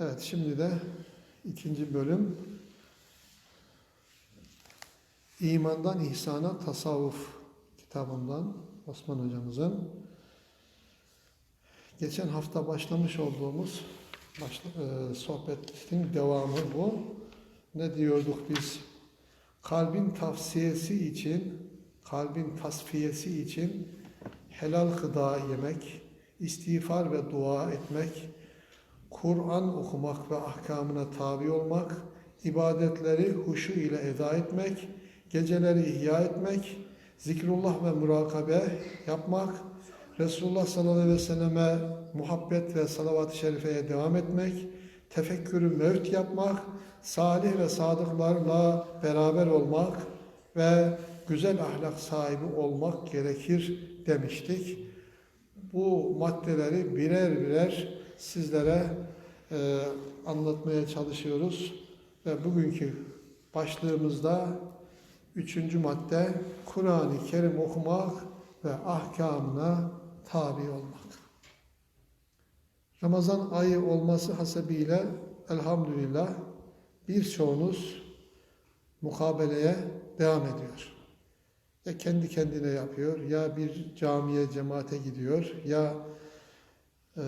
Evet şimdi de ikinci bölüm İmandan İhsana Tasavvuf kitabından Osman hocamızın geçen hafta başlamış olduğumuz başla, e, sohbetin devamı bu. Ne diyorduk biz? Kalbin tavsiyesi için, kalbin tasfiyesi için helal gıda yemek, istiğfar ve dua etmek, Kur'an okumak ve ahkamına tabi olmak, ibadetleri huşu ile eda etmek, geceleri ihya etmek, zikrullah ve murakabe yapmak, Resulullah sallallahu aleyhi ve selleme muhabbet ve salavat-ı şerifeye devam etmek, tefekkürü mevt yapmak, salih ve sadıklarla beraber olmak ve güzel ahlak sahibi olmak gerekir demiştik. Bu maddeleri birer birer sizlere e, anlatmaya çalışıyoruz ve bugünkü başlığımızda üçüncü madde Kur'an-ı Kerim okumak ve ahkamına tabi olmak. Ramazan ayı olması hasebiyle elhamdülillah birçoğunuz mukabeleye devam ediyor. Ya kendi kendine yapıyor, ya bir camiye, cemaate gidiyor, ya e,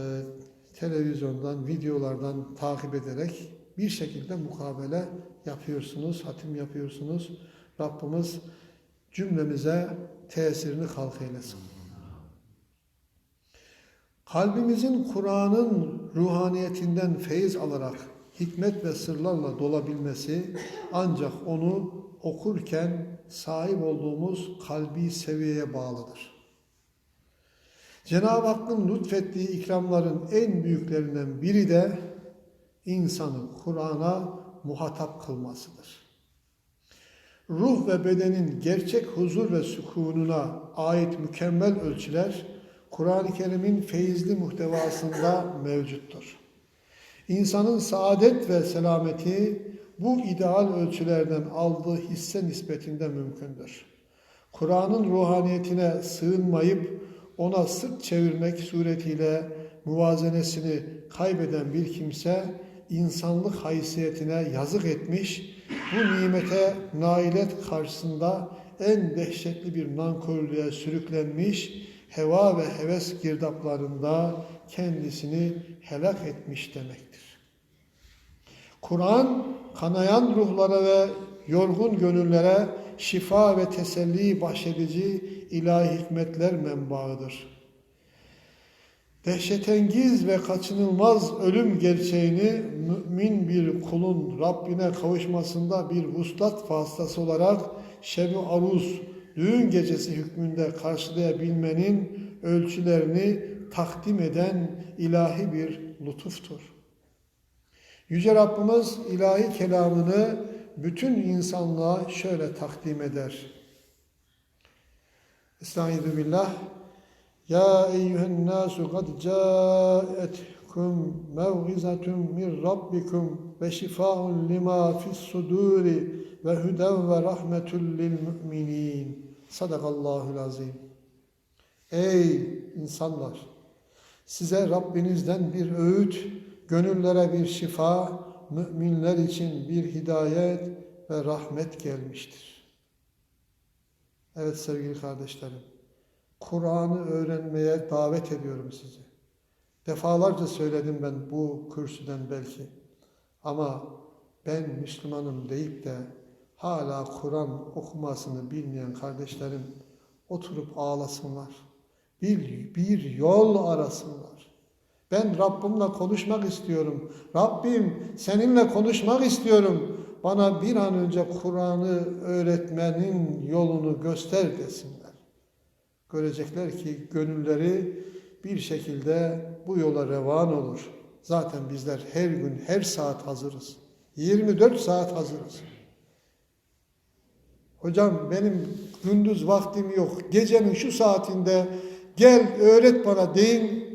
televizyondan, videolardan takip ederek bir şekilde mukabele yapıyorsunuz, hatim yapıyorsunuz. Rabbimiz cümlemize tesirini halk eylesin. Kalbimizin Kur'an'ın ruhaniyetinden feyiz alarak hikmet ve sırlarla dolabilmesi ancak onu okurken sahip olduğumuz kalbi seviyeye bağlıdır. Cenab-ı Hakk'ın lütfettiği ikramların en büyüklerinden biri de insanı Kur'an'a muhatap kılmasıdır. Ruh ve bedenin gerçek huzur ve sükununa ait mükemmel ölçüler Kur'an-ı Kerim'in feyizli muhtevasında mevcuttur. İnsanın saadet ve selameti bu ideal ölçülerden aldığı hisse nispetinde mümkündür. Kur'an'ın ruhaniyetine sığınmayıp ona sırt çevirmek suretiyle muvazenesini kaybeden bir kimse insanlık haysiyetine yazık etmiş, bu nimete nailet karşısında en dehşetli bir nankörlüğe sürüklenmiş, heva ve heves girdaplarında kendisini helak etmiş demektir. Kur'an kanayan ruhlara ve yorgun gönüllere şifa ve teselli bahşedici ilahi hikmetler menbaıdır. Dehşetengiz ve kaçınılmaz ölüm gerçeğini mümin bir kulun Rabbine kavuşmasında bir vuslat vasıtası olarak şebi aruz, düğün gecesi hükmünde karşılayabilmenin ölçülerini takdim eden ilahi bir lütuftur. Yüce Rabbimiz ilahi kelamını bütün insanlığa şöyle takdim eder. Estaizu billah. Ya eyyühen nasu kad caetkum mevgizatun min rabbikum ve şifaun lima fis suduri ve huden ve rahmetul lil müminin. Sadakallahul azim. Ey insanlar! Size Rabbinizden bir öğüt, gönüllere bir şifa, müminler için bir hidayet ve rahmet gelmiştir. Evet sevgili kardeşlerim, Kur'an'ı öğrenmeye davet ediyorum sizi. Defalarca söyledim ben bu kürsüden belki. Ama ben Müslümanım deyip de hala Kur'an okumasını bilmeyen kardeşlerim oturup ağlasınlar. Bir, bir yol arasınlar. Ben Rabbimle konuşmak istiyorum. Rabbim seninle konuşmak istiyorum. Bana bir an önce Kur'an'ı öğretmenin yolunu göster desinler. Görecekler ki gönülleri bir şekilde bu yola revan olur. Zaten bizler her gün, her saat hazırız. 24 saat hazırız. Hocam benim gündüz vaktim yok. Gecenin şu saatinde gel öğret bana deyin.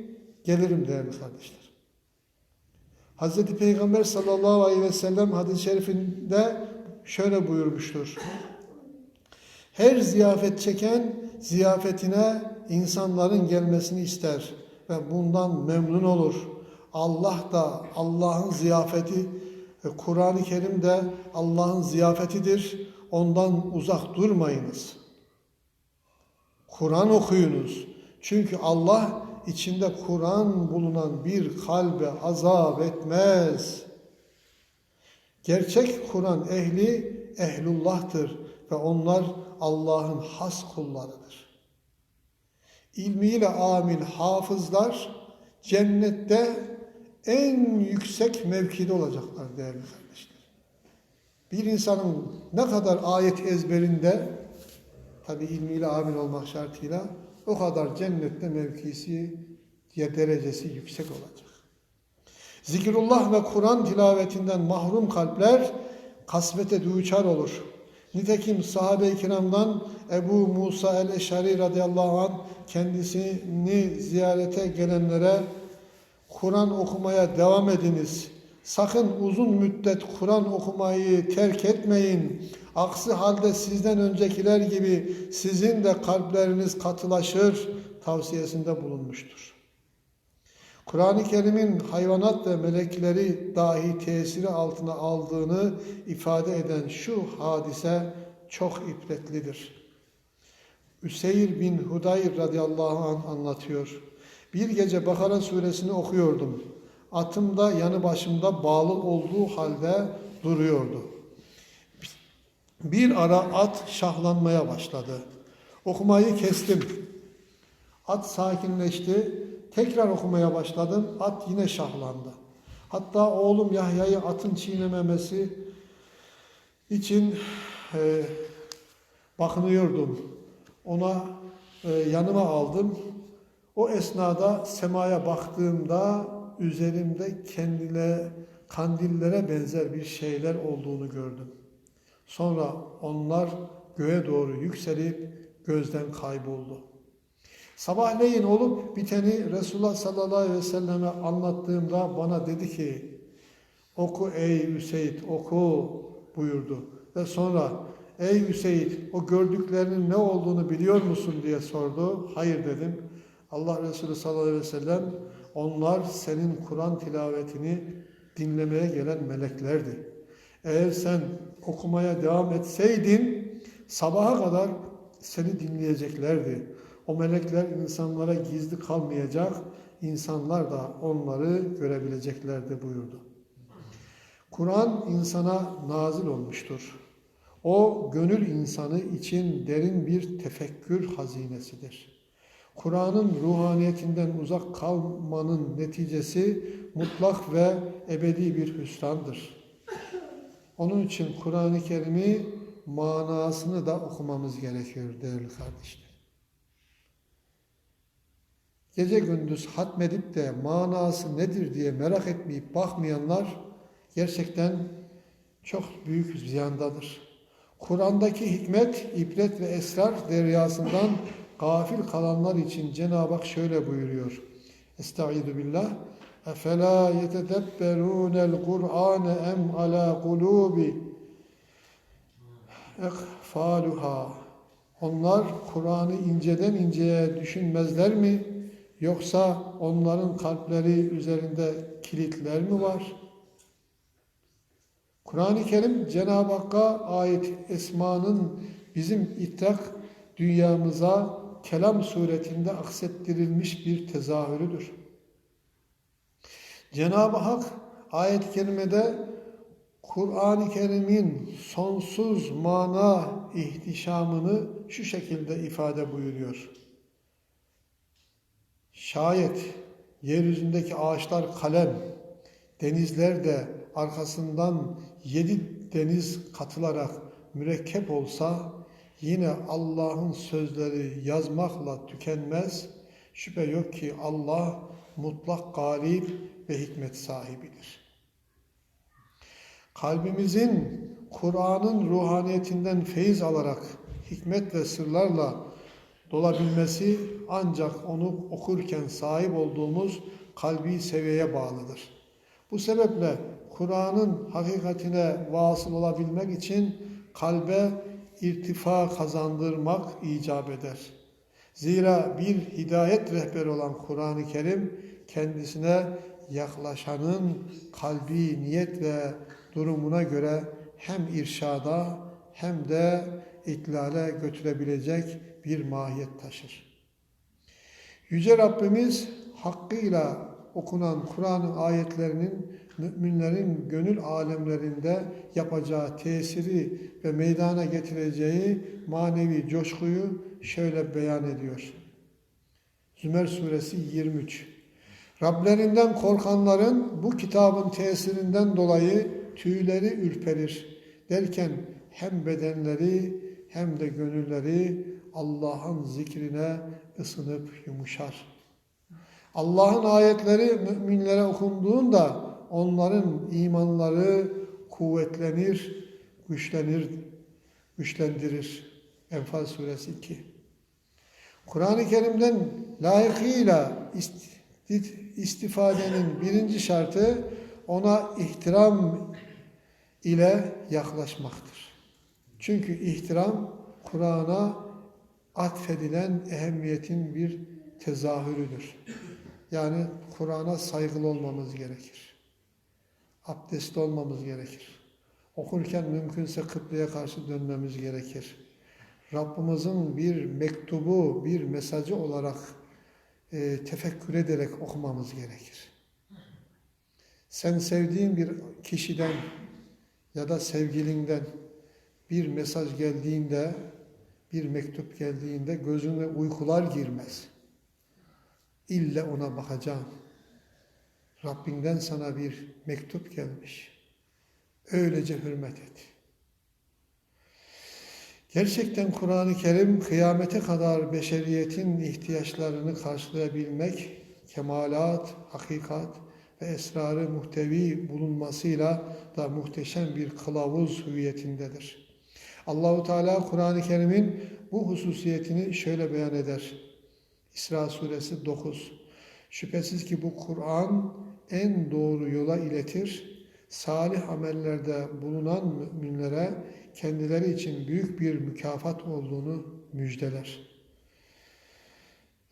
Gelirim değerli kardeşler. Hazreti Peygamber sallallahu aleyhi ve sellem hadis-i şerifinde şöyle buyurmuştur. Her ziyafet çeken ziyafetine insanların gelmesini ister ve bundan memnun olur. Allah da Allah'ın ziyafeti, e, Kur'an-ı Kerim de Allah'ın ziyafetidir. Ondan uzak durmayınız. Kur'an okuyunuz. Çünkü Allah içinde Kur'an bulunan bir kalbe azap etmez. Gerçek Kur'an ehli ehlullah'tır ve onlar Allah'ın has kullarıdır. İlmiyle amil hafızlar cennette en yüksek mevkide olacaklar değerli kardeşler. Bir insanın ne kadar ayet ezberinde tabi ilmiyle amil olmak şartıyla o kadar cennette mevkisi ya derecesi yüksek olacak. Zikrullah ve Kur'an tilavetinden mahrum kalpler kasvete duçar olur. Nitekim sahabe-i kiramdan Ebu Musa el-Eşari radıyallahu anh kendisini ziyarete gelenlere Kur'an okumaya devam ediniz. Sakın uzun müddet Kur'an okumayı terk etmeyin. Aksi halde sizden öncekiler gibi sizin de kalpleriniz katılaşır tavsiyesinde bulunmuştur. Kur'an-ı Kerim'in hayvanat ve melekleri dahi tesiri altına aldığını ifade eden şu hadise çok ibretlidir. Üseyr bin Hudayr radıyallahu anh anlatıyor. Bir gece Bakara suresini okuyordum. Atım da yanı başımda bağlı olduğu halde duruyordu. Bir ara at şahlanmaya başladı. Okumayı kestim. At sakinleşti. Tekrar okumaya başladım. At yine şahlandı. Hatta oğlum Yahya'yı atın çiğnememesi için e, bakınıyordum. Ona e, yanıma aldım. O esnada semaya baktığımda üzerimde kendine kandillere benzer bir şeyler olduğunu gördüm. Sonra onlar göğe doğru yükselip gözden kayboldu. Sabahleyin olup biteni Resulullah sallallahu aleyhi ve selleme anlattığımda bana dedi ki oku ey Hüseyin oku buyurdu. Ve sonra ey Hüseyin o gördüklerinin ne olduğunu biliyor musun diye sordu. Hayır dedim. Allah Resulü sallallahu aleyhi ve sellem onlar senin Kur'an tilavetini dinlemeye gelen meleklerdi. Eğer sen okumaya devam etseydin sabaha kadar seni dinleyeceklerdi. O melekler insanlara gizli kalmayacak, insanlar da onları görebileceklerdi buyurdu. Kur'an insana nazil olmuştur. O gönül insanı için derin bir tefekkür hazinesidir. Kur'an'ın ruhaniyetinden uzak kalmanın neticesi mutlak ve ebedi bir hüsrandır. Onun için Kur'an-ı Kerim'i manasını da okumamız gerekiyor değerli kardeşler. Gece gündüz hatmedip de manası nedir diye merak etmeyip bakmayanlar gerçekten çok büyük ziyandadır. Kur'an'daki hikmet, ibret ve esrar deryasından gafil kalanlar için Cenab-ı Hak şöyle buyuruyor. Estaizu billah. Efela yetedebberûnel Kur'ane em ala kulubi ekfaluha. Onlar Kur'an'ı inceden inceye düşünmezler mi? Yoksa onların kalpleri üzerinde kilitler mi var? Kur'an-ı Kerim Cenab-ı Hakk'a ait esmanın bizim idrak dünyamıza kelam suretinde aksettirilmiş bir tezahürüdür. Cenab-ı Hak ayet-i kerimede Kur'an-ı Kerim'in sonsuz mana ihtişamını şu şekilde ifade buyuruyor. Şayet yeryüzündeki ağaçlar kalem, denizler de arkasından yedi deniz katılarak mürekkep olsa yine Allah'ın sözleri yazmakla tükenmez. Şüphe yok ki Allah mutlak galip ve hikmet sahibidir. Kalbimizin Kur'an'ın ruhaniyetinden feyiz alarak hikmet ve sırlarla dolabilmesi ancak onu okurken sahip olduğumuz kalbi seviyeye bağlıdır. Bu sebeple Kur'an'ın hakikatine vasıl olabilmek için kalbe irtifa kazandırmak icap eder. Zira bir hidayet rehberi olan Kur'an-ı Kerim kendisine yaklaşanın kalbi niyet ve durumuna göre hem irşada hem de itlale götürebilecek bir mahiyet taşır. Yüce Rabbimiz hakkıyla okunan Kur'an'ın ayetlerinin müminlerin gönül alemlerinde yapacağı tesiri ve meydana getireceği manevi coşkuyu şöyle beyan ediyor. Zümer suresi 23 Rablerinden korkanların bu kitabın tesirinden dolayı tüyleri ürperir derken hem bedenleri hem de gönülleri Allah'ın zikrine ısınıp yumuşar. Allah'ın ayetleri müminlere okunduğunda onların imanları kuvvetlenir, güçlenir, güçlendirir. Enfal suresi 2. Kur'an-ı Kerim'den layıkıyla istifadenin birinci şartı ona ihtiram ile yaklaşmaktır. Çünkü ihtiram Kur'an'a atfedilen ehemmiyetin bir tezahürüdür. Yani Kur'an'a saygılı olmamız gerekir. Abdestli olmamız gerekir. Okurken mümkünse kıbleye karşı dönmemiz gerekir. Rabbimizin bir mektubu, bir mesajı olarak e, tefekkür ederek okumamız gerekir. Sen sevdiğin bir kişiden ya da sevgilinden bir mesaj geldiğinde, bir mektup geldiğinde gözüne uykular girmez. İlle ona bakacağım. Rabbinden sana bir mektup gelmiş. Öylece hürmet et. Gerçekten Kur'an-ı Kerim kıyamete kadar beşeriyetin ihtiyaçlarını karşılayabilmek, kemalat, hakikat ve esrarı muhtevi bulunmasıyla da muhteşem bir kılavuz hüviyetindedir. Allahu Teala Kur'an-ı Kerim'in bu hususiyetini şöyle beyan eder. İsra suresi 9. Şüphesiz ki bu Kur'an en doğru yola iletir. Salih amellerde bulunan müminlere kendileri için büyük bir mükafat olduğunu müjdeler.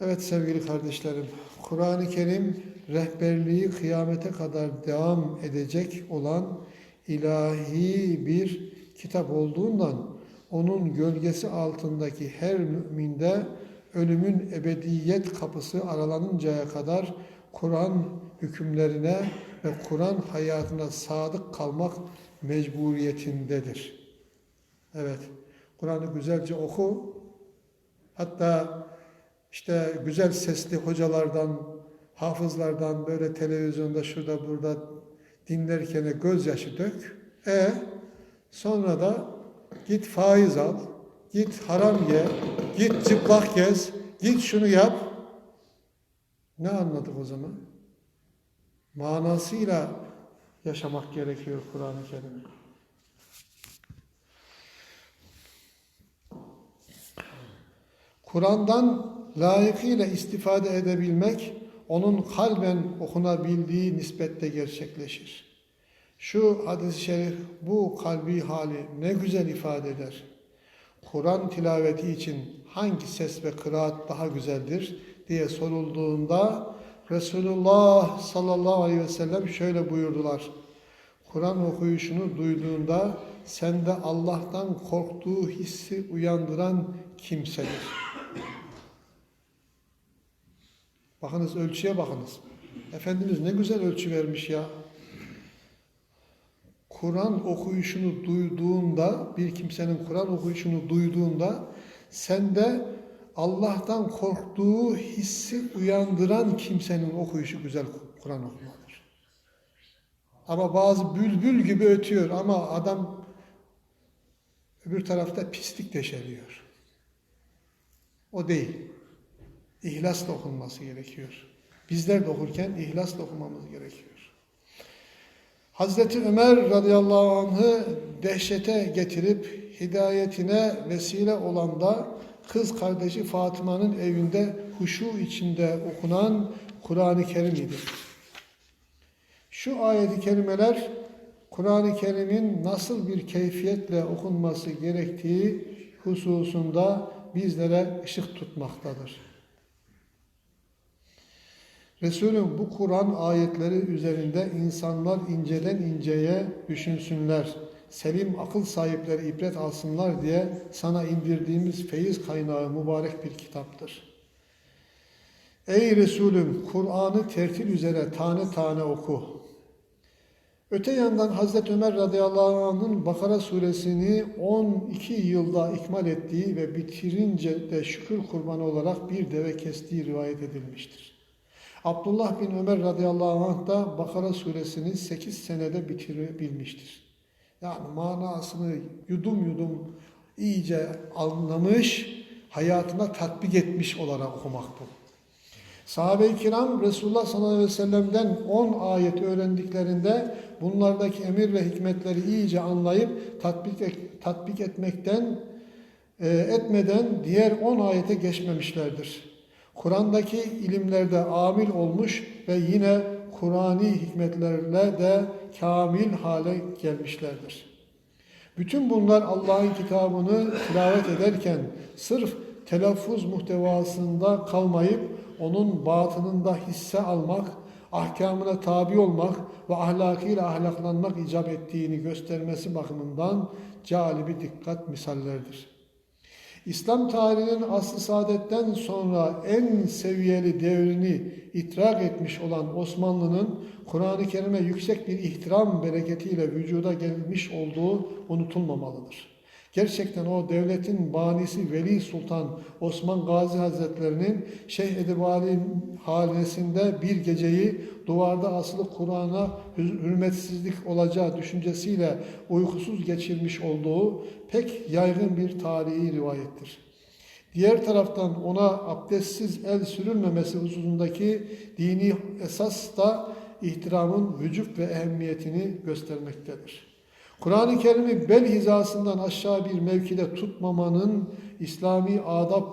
Evet sevgili kardeşlerim, Kur'an-ı Kerim rehberliği kıyamete kadar devam edecek olan ilahi bir kitap olduğundan onun gölgesi altındaki her müminde ölümün ebediyet kapısı aralanıncaya kadar Kur'an hükümlerine ve Kur'an hayatına sadık kalmak mecburiyetindedir. Evet, Kur'an'ı güzelce oku. Hatta işte güzel sesli hocalardan, hafızlardan böyle televizyonda şurada burada dinlerken gözyaşı dök. E sonra da git faiz al, git haram ye, git çıplak gez, git şunu yap. Ne anladık o zaman? Manasıyla yaşamak gerekiyor Kur'an-ı Kerim'i. Kur'an'dan layıkıyla istifade edebilmek, onun kalben okunabildiği nispette gerçekleşir. Şu hadis-i şerif bu kalbi hali ne güzel ifade eder. Kur'an tilaveti için hangi ses ve kıraat daha güzeldir diye sorulduğunda Resulullah sallallahu aleyhi ve sellem şöyle buyurdular. Kur'an okuyuşunu duyduğunda sende Allah'tan korktuğu hissi uyandıran kimsedir. Bakınız ölçüye bakınız. Efendimiz ne güzel ölçü vermiş ya. Kur'an okuyuşunu duyduğunda, bir kimsenin Kur'an okuyuşunu duyduğunda sende Allah'tan korktuğu hissi uyandıran kimsenin okuyuşu güzel Kur'an okumadır. Ama bazı bülbül gibi ötüyor ama adam öbür tarafta pislik deşeriyor. O değil. İhlasla okunması gerekiyor. Bizler de okurken ihlasla okumamız gerekiyor. Hazreti Ömer radıyallahu anh'ı dehşete getirip hidayetine vesile olan da kız kardeşi Fatıma'nın evinde huşu içinde okunan Kur'an-ı Kerim idi. Şu ayet-i kerimeler Kur'an-ı Kerim'in nasıl bir keyfiyetle okunması gerektiği hususunda bizlere ışık tutmaktadır. Resulüm bu Kur'an ayetleri üzerinde insanlar inceden inceye düşünsünler. Selim akıl sahipleri ibret alsınlar diye sana indirdiğimiz feyiz kaynağı mübarek bir kitaptır. Ey Resulüm Kur'an'ı tertil üzere tane tane oku. Öte yandan Hazreti Ömer radıyallahu anh'ın Bakara suresini 12 yılda ikmal ettiği ve bitirince de şükür kurbanı olarak bir deve kestiği rivayet edilmiştir. Abdullah bin Ömer radıyallahu anh da Bakara suresini 8 senede bitirebilmiştir. Yani manasını yudum yudum iyice anlamış, hayatına tatbik etmiş olarak okumak bu. Sahabe-i kiram Resulullah sallallahu aleyhi ve sellem'den 10 ayet öğrendiklerinde bunlardaki emir ve hikmetleri iyice anlayıp tatbik, tatbik etmekten e, etmeden diğer 10 ayete geçmemişlerdir. Kur'an'daki ilimlerde amil olmuş ve yine Kur'ani hikmetlerle de kamil hale gelmişlerdir. Bütün bunlar Allah'ın kitabını tilavet ederken sırf telaffuz muhtevasında kalmayıp onun batınında hisse almak, ahkamına tabi olmak ve ahlakıyla ahlaklanmak icap ettiğini göstermesi bakımından calibi dikkat misallerdir. İslam tarihinin aslı saadetten sonra en seviyeli devrini idrak etmiş olan Osmanlı'nın Kur'an-ı Kerim'e yüksek bir ihtiram bereketiyle vücuda gelmiş olduğu unutulmamalıdır. Gerçekten o devletin banisi Veli Sultan Osman Gazi Hazretlerinin Şeyh Edebali hanesinde bir geceyi duvarda asılı Kur'an'a hür- hürmetsizlik olacağı düşüncesiyle uykusuz geçirmiş olduğu pek yaygın bir tarihi rivayettir. Diğer taraftan ona abdestsiz el sürülmemesi hususundaki dini esas da ihtiramın vücut ve ehemmiyetini göstermektedir. Kur'an-ı Kerim'i bel hizasından aşağı bir mevkide tutmamanın İslami adab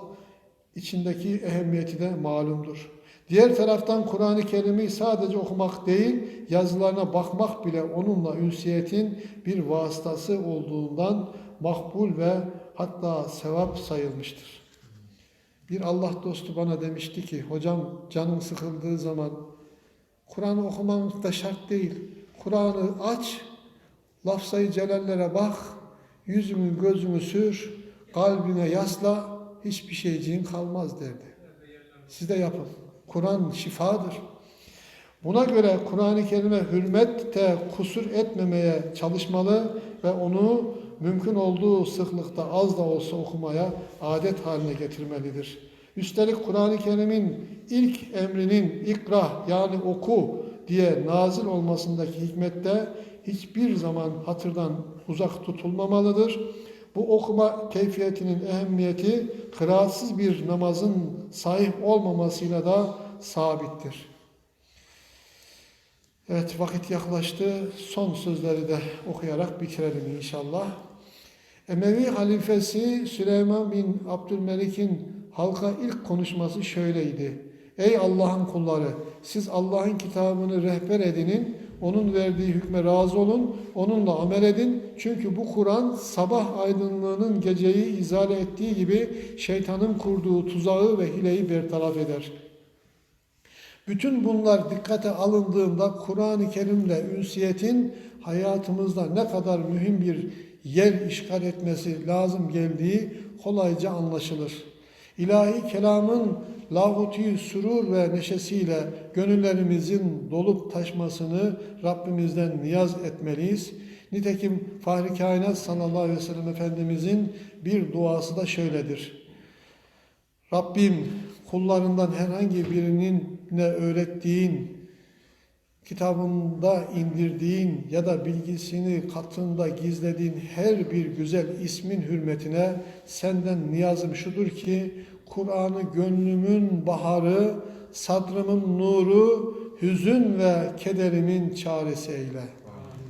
içindeki ehemmiyeti de malumdur. Diğer taraftan Kur'an-ı Kerim'i sadece okumak değil, yazılarına bakmak bile onunla ünsiyetin bir vasıtası olduğundan makbul ve hatta sevap sayılmıştır. Bir Allah dostu bana demişti ki, hocam canın sıkıldığı zaman Kur'an'ı okumak da şart değil. Kur'an'ı aç, lafzayı celallere bak, yüzünü gözünü sür, kalbine yasla, hiçbir şeyciğin kalmaz derdi. Siz de yapın. Kur'an şifadır. Buna göre Kur'an-ı Kerim'e hürmette kusur etmemeye çalışmalı ve onu mümkün olduğu sıklıkta az da olsa okumaya adet haline getirmelidir. Üstelik Kur'an-ı Kerim'in ilk emrinin ikra yani oku diye nazil olmasındaki hikmette hiçbir zaman hatırdan uzak tutulmamalıdır. Bu okuma keyfiyetinin ehemmiyeti kıraatsız bir namazın sahip olmamasıyla da sabittir. Evet vakit yaklaştı. Son sözleri de okuyarak bitirelim inşallah. Emevi halifesi Süleyman bin Abdülmelik'in halka ilk konuşması şöyleydi. Ey Allah'ın kulları siz Allah'ın kitabını rehber edinin, onun verdiği hükme razı olun, onunla amel edin. Çünkü bu Kur'an sabah aydınlığının geceyi izale ettiği gibi şeytanın kurduğu tuzağı ve hileyi bertaraf eder. Bütün bunlar dikkate alındığında Kur'an-ı Kerim'le ünsiyetin hayatımızda ne kadar mühim bir yer işgal etmesi lazım geldiği kolayca anlaşılır. İlahi kelamın lahuti sürur ve neşesiyle gönüllerimizin dolup taşmasını Rabbimizden niyaz etmeliyiz. Nitekim Fahri Kainat sallallahu aleyhi ve sellem Efendimizin bir duası da şöyledir. Rabbim kullarından herhangi birinin ne öğrettiğin, kitabında indirdiğin ya da bilgisini katında gizlediğin her bir güzel ismin hürmetine senden niyazım şudur ki Kur'an'ı gönlümün baharı, sadrımın nuru, hüzün ve kederimin çaresi eyle.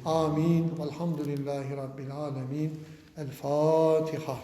Amin. Velhamdülillahi Rabbil alemin. El Fatiha.